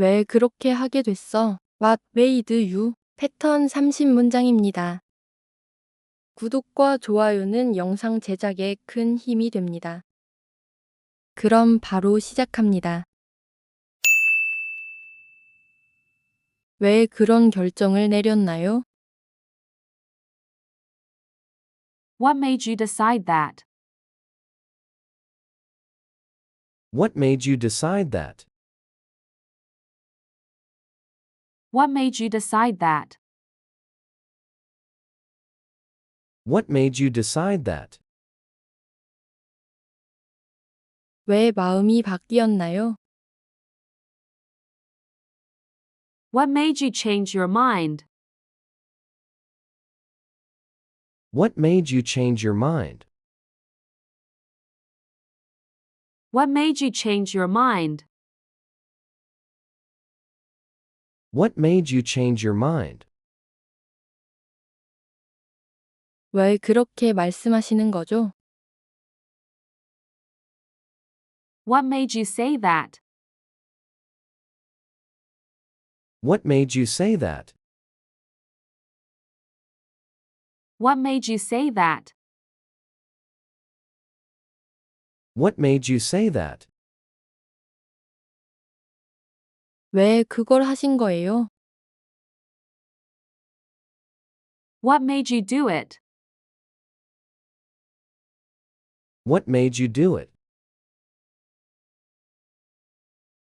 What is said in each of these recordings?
왜 그렇게 하게 됐어? What made you? 패턴 30문장입니다. 구독과 좋아요는 영상 제작에 큰 힘이 됩니다. 그럼 바로 시작합니다. 왜 그런 결정을 내렸나요? What made you decide that? What made you decide that? What made you decide that? What made you decide that? 왜 마음이 바뀌었나요? What made you change your mind? What made you change your mind? What made you change your mind? What made you change your mind? 왜 그렇게 말씀하시는 거죠? What made you say that? What made you say that? What made you say that? What made you say that? 왜 그걸 하신 거예요? What made you do it? What made you do it?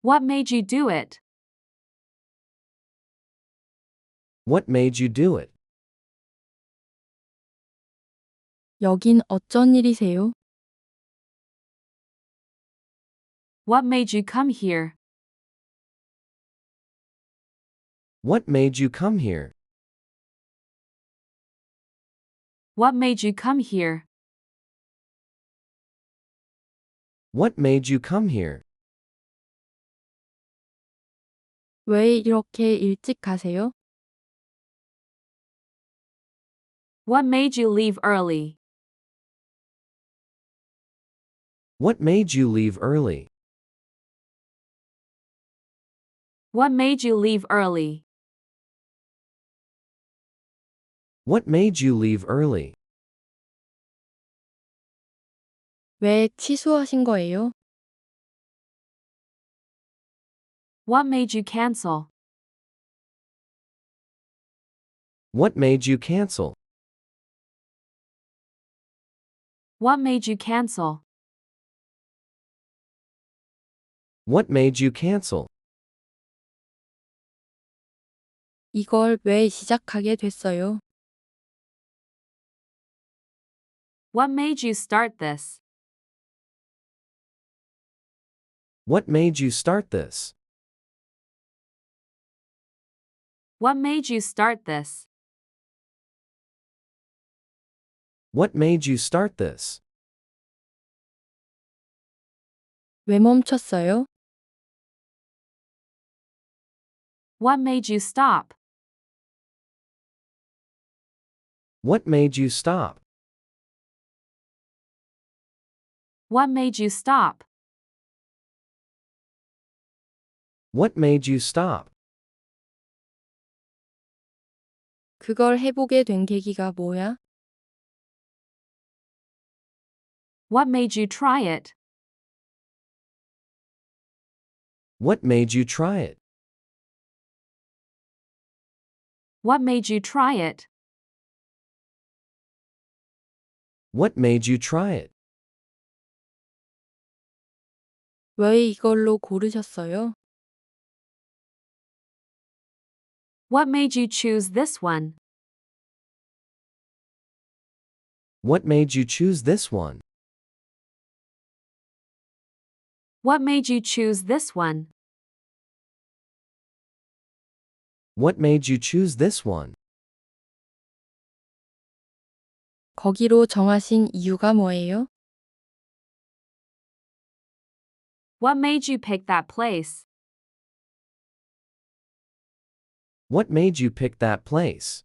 What made you do it? What made you do it? 여긴 어쩐 일이세요? What made you come here? What made you come here? What made you come here? What made you come here? 왜 이렇게 일찍 가세요? What made you leave early? What made you leave early? What made you leave early? What made you leave early? 왜 취소하신 거예요? What made you cancel? What made you cancel? What made you cancel? What made you cancel? 이걸 왜 시작하게 됐어요? What made you start this? What made you start this? What made you start this? What made you start this? 왜 멈췄어요? What made you stop? What made you stop? What made you stop? What made you stop? 그걸 해보게 된 계기가 뭐야? What made you try it? What made you try it? What made you try it? What made you try it? 왜 이걸로 고르셨어요? What made you choose this one? What made you choose this one? What made you choose this one? What made you choose this one? 거기로 정하신 이유가 뭐예요? What made you pick that place? What made you pick that place?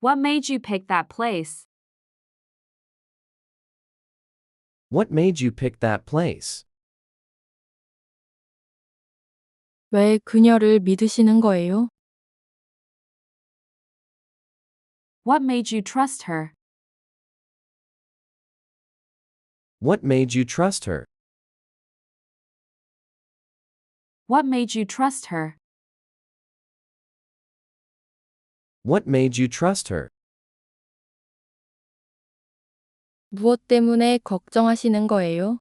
What made you pick that place? What made you pick that place? 왜 그녀를 믿으시는 거예요? What made you trust her? What made you trust her? What made you trust her? What made you trust her? 무엇 때문에 걱정하시는 거예요?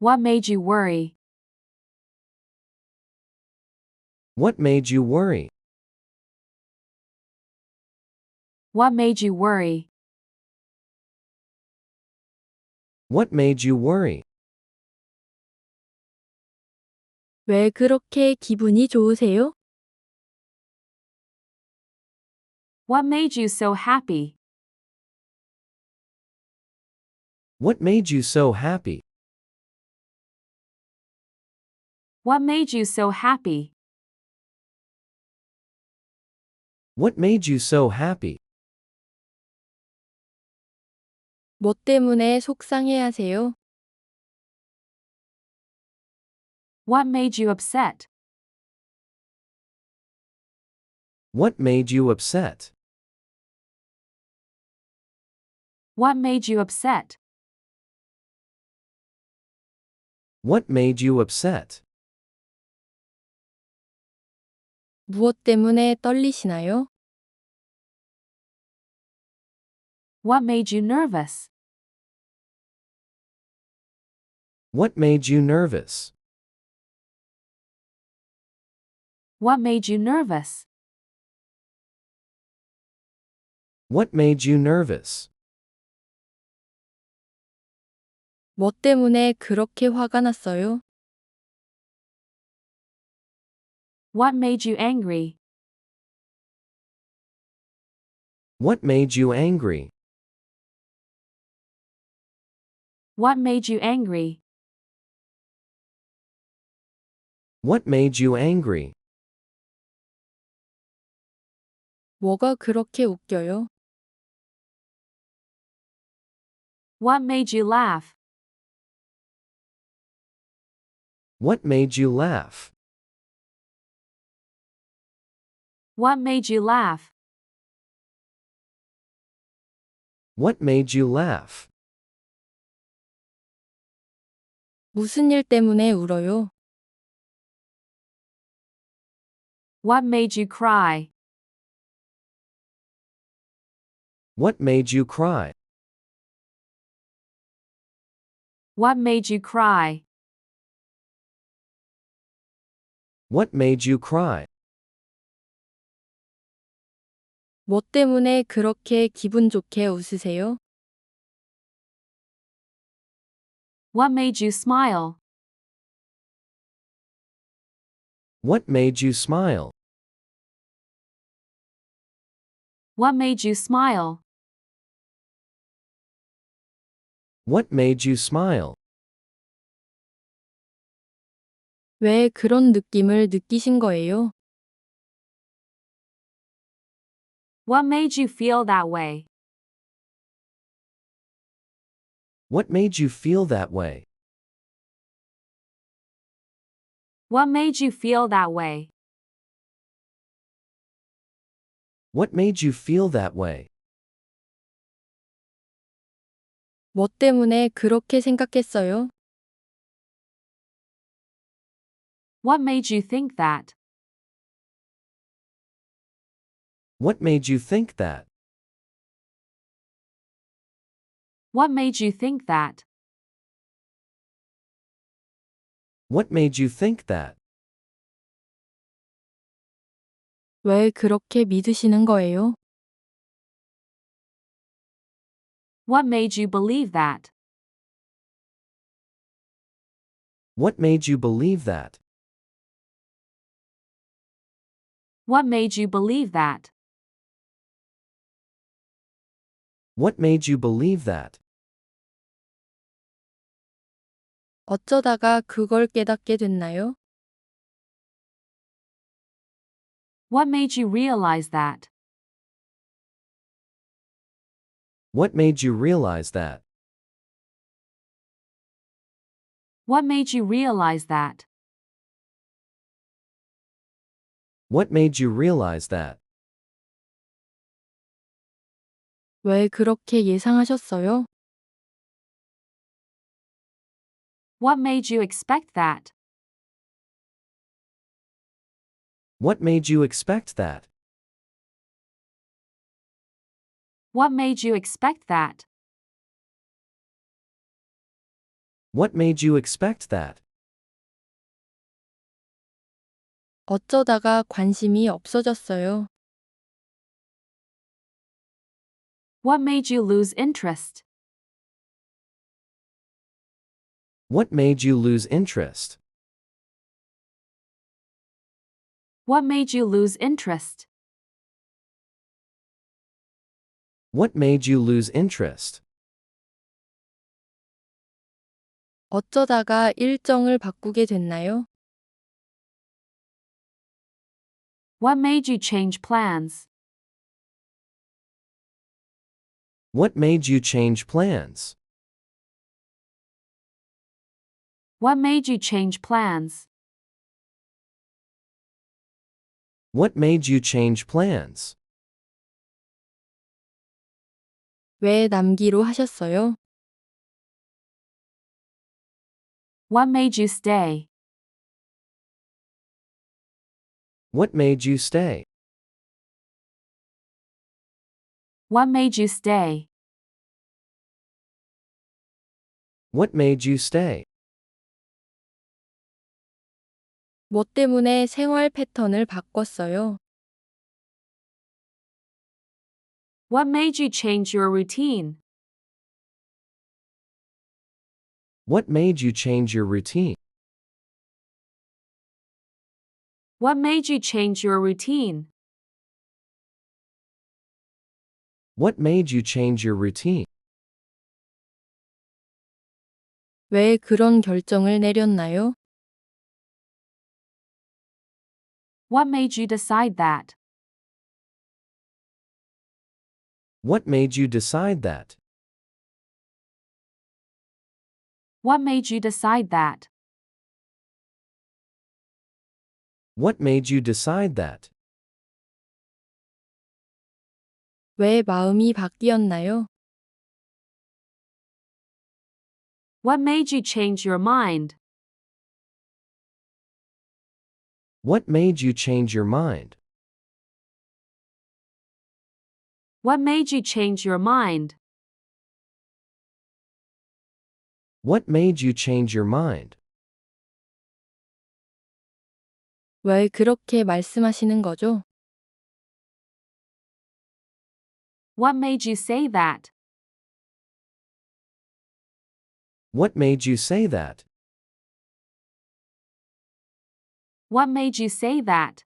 What made you worry? What made you worry? What made you worry? What made you worry? 왜 그렇게 기분이 좋으세요? What made you so happy? What made you so happy? What made you so happy? What made you so happy? 뭐 때문에 속상해 하세요? What made you upset? What made you upset? What made you upset? What made you upset? 무엇 때문에 떨리시나요? What made you nervous? What made you nervous? What made you nervous? What made you nervous? 뭐 때문에 그렇게 화가 났어요? What made you angry? What made you angry? What made you angry? What made you angry? 뭐가 그렇게 웃겨요? What made you laugh? What made you laugh? What made you laugh? What made you laugh? 무슨 일 때문에 울어요? What made you cry? What made you cry? What made you cry? What made you cry? 뭐 때문에 그렇게 기분 좋게 웃으세요? What made you smile? What made you smile? What made you smile? What made you smile? 왜 그런 느낌을 느끼신 거예요? What made you feel that way? What made you feel that way? What made you feel that way? What made you feel that way? 뭐 때문에 그렇게 생각했어요? What made you think that? What made you think that? What made you think that? What made you think that? 왜 그렇게 믿으시는 거예요? What made you believe that? What made you believe that? What made you believe that? What made you believe that? 어쩌다가 그걸 깨닫게 됐나요? What made you realize that? What made you realize that? What made you realize that? What made you realize that? 왜 그렇게 예상하셨어요? What made you expect that? What made you expect that? What made you expect that? What made you expect that? 어쩌다가 관심이 없어졌어요. What made you lose interest? What made you lose interest? What made you lose interest? What made you lose interest? 어쩌다가 일정을 바꾸게 됐나요? What made you change plans? What made you change plans? What made you change plans? What made you change plans? 왜 남기로 하셨어요? What made you stay? What made you stay? What made you stay? What made you stay? 뭐 때문에 생활 패턴을 바꿨어요? What made you change your routine? What made you change your routine? What made you change your routine? What made you change your routine? 왜 그런 결정을 내렸나요? What made you decide that? What made you decide that? What made you decide that? What made you decide that? 왜 마음이 바뀌었나요? What made you change your mind? What made you change your mind? What made you change your mind? What made you change your mind? 왜 그렇게 말씀하시는 거죠? What made you say that? What made you say that? What made you say that?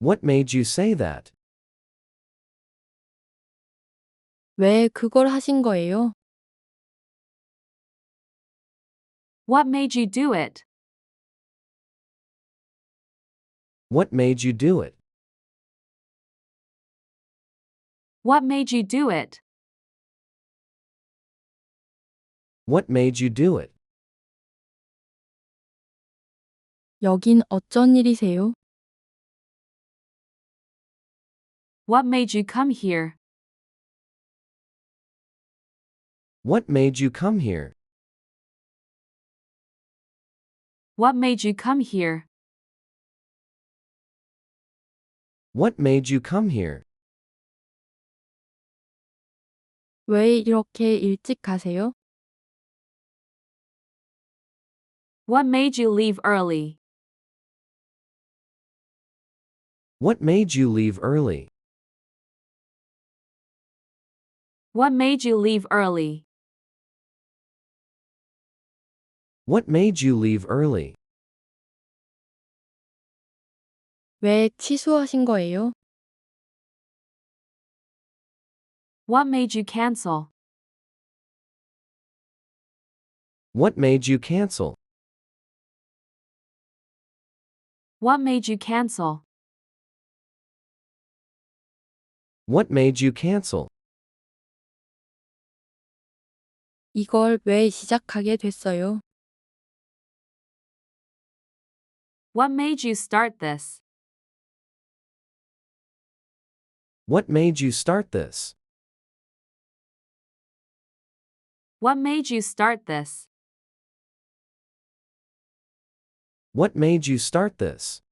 What made you say that? 왜 그걸 하신 거예요? What made you do it? What made you do it? What made you do it? What made you do it? 여긴 어쩐 일이세요? What made you come here? What made you come here? What made you come here? What made you come here? 왜 이렇게 일찍 가세요? What made you leave early? What made you leave early? What made you leave early? What made you leave early? 왜 취소하신 거예요? What made you cancel? What made you cancel? What made you cancel? What made you cancel? 이걸 왜 시작하게 됐어요? What made you start this? What made you start this? What made you start this? What made you start this?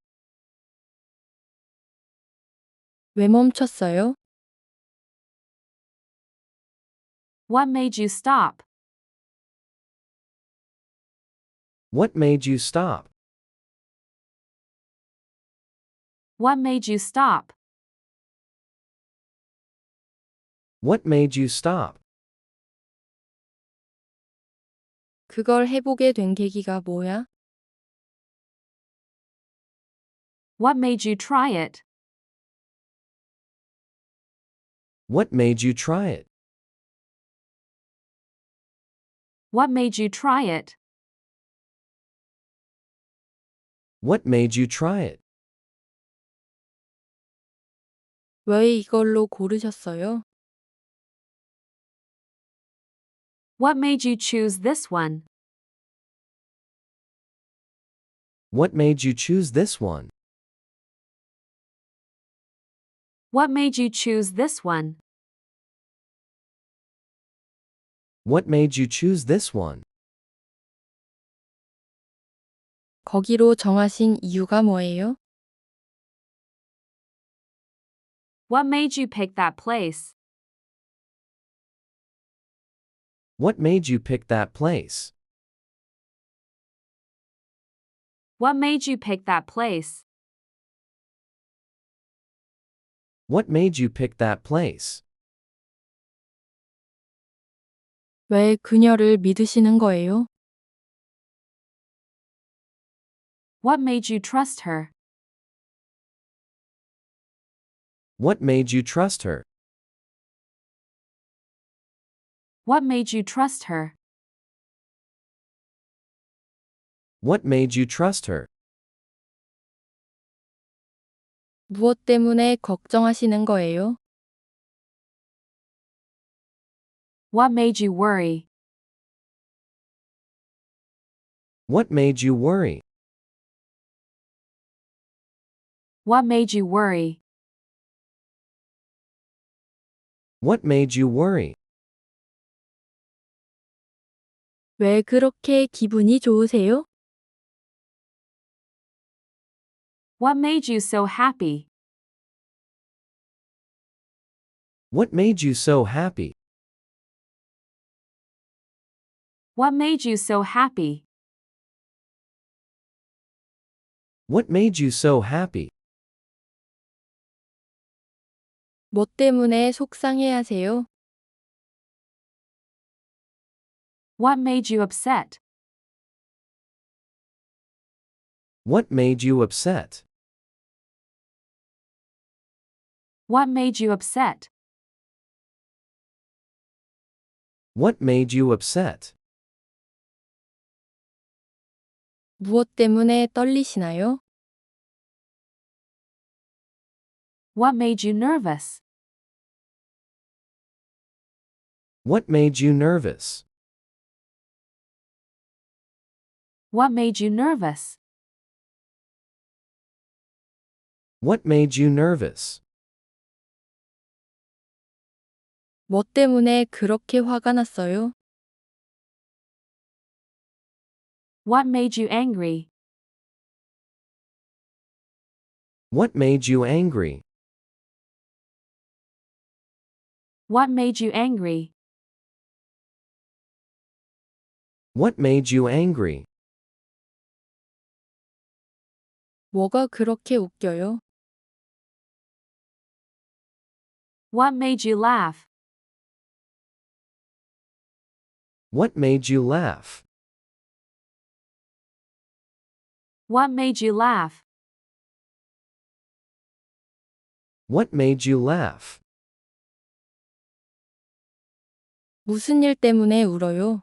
왜 멈췄어요? What made you stop? What made you stop? What made you stop? What made you stop? 그걸 해보게 된 계기가 뭐야? What made you try it? What made you try it? What made you try it? What made you try it? 왜 이걸로 고르셨어요? What made you choose this one? What made you choose this one? What made you choose this one? What made you choose this one? 거기로 정하신 이유가 뭐예요? What made you pick that place? What made you pick that place? What made you pick that place? What made you pick that place? 왜 그녀를 믿으시는 거예요? What made you trust her? What made you trust her? What made you trust her? What made you trust her? 무엇 때문에 걱정하시는 거예요? What made you worry? What made you worry? What made you worry? What made you worry? 왜 그렇게 기분이 좋으세요? What made you so happy? What made you so happy? What made you so happy? What made you so happy? 뭐 때문에 속상해하세요? What made you upset? What made you upset? What made you upset? What made you upset? 무엇 때문에 떨리시나요? What made you nervous? What made you nervous? What made you nervous? What made you nervous? 뭐 때문에 그렇게 화가 났어요? What made you angry? What made you angry? What made you angry? What made you angry? 뭐가 그렇게 웃겨요? What made you laugh? What made you laugh? What made you laugh? What made you laugh? 무슨 일 때문에 울어요?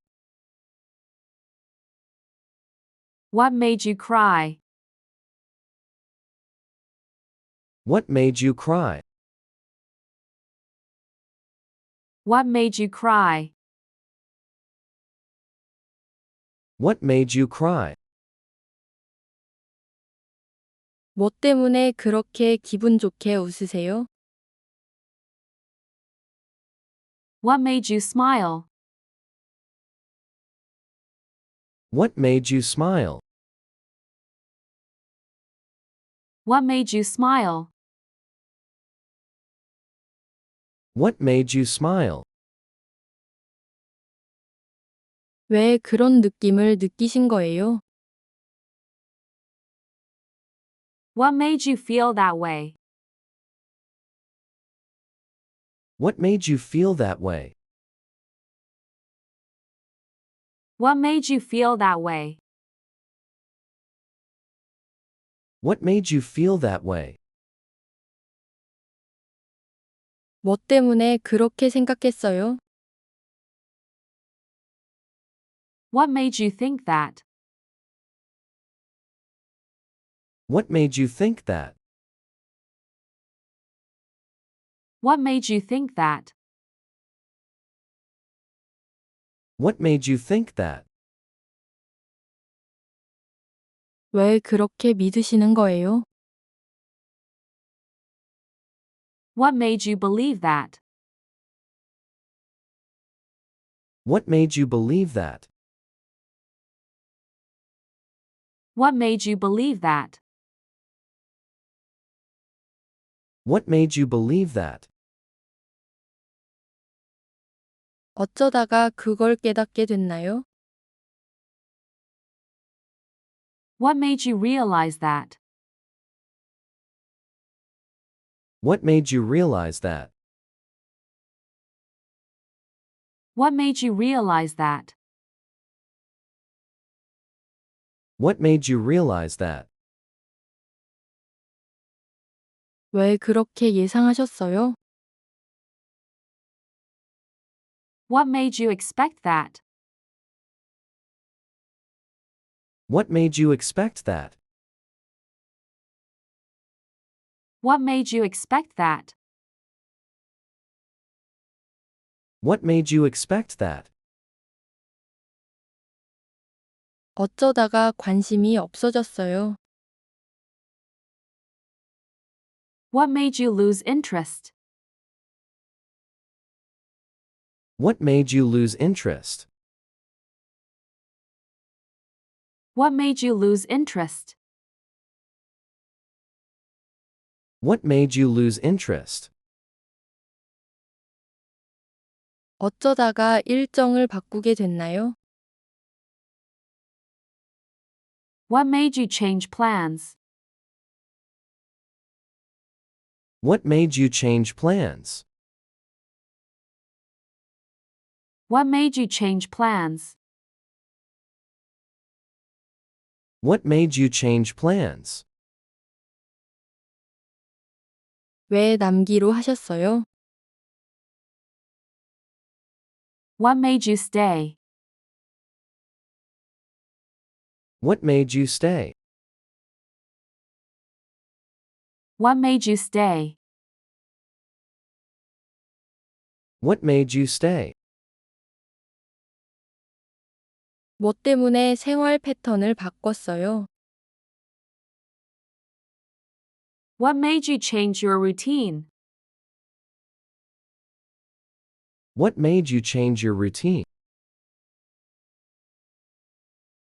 What made you cry? What made you cry? What made you cry? What made you cry? 뭐 때문에 그렇게 기분 좋게 웃으세요? What made you smile? What made you smile? What made you smile? What made you smile? 왜 그런 느낌을 느끼신 거예요? What made you feel that way? What made you feel that way? What made you feel that way? What made you feel that way? 뭐 때문에 그렇게 생각했어요? What made you think that? What made you think that? What made you think that? What made you think that? 왜 그렇게 믿으시는 거예요? What made you believe that? What made you believe that? What made you believe that? What made you believe that? 어쩌다가 그걸 깨닫게 됐나요? What made you realize that? What made you realize that? What made you realize that? What made you realize that? 왜 그렇게 예상하셨어요? What made you expect that? What made you expect that? What made you expect that? What made you expect that? 어쩌다가 관심이 없어졌어요. What made you lose interest? What made you lose interest? What made you lose interest? What made you lose interest? 어쩌다가 일정을 바꾸게 됐나요? What made you change plans? What made you change plans? What made you change plans? What made you change plans? 왜 남기로 하셨어요? What made you stay? What made you stay? What made you stay? What made you stay? 뭐 때문에 생활 패턴을 바꿨어요? What made you change your routine? What made you change your routine?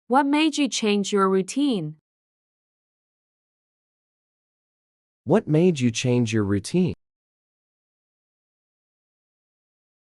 What made you change your routine? What made you change your routine?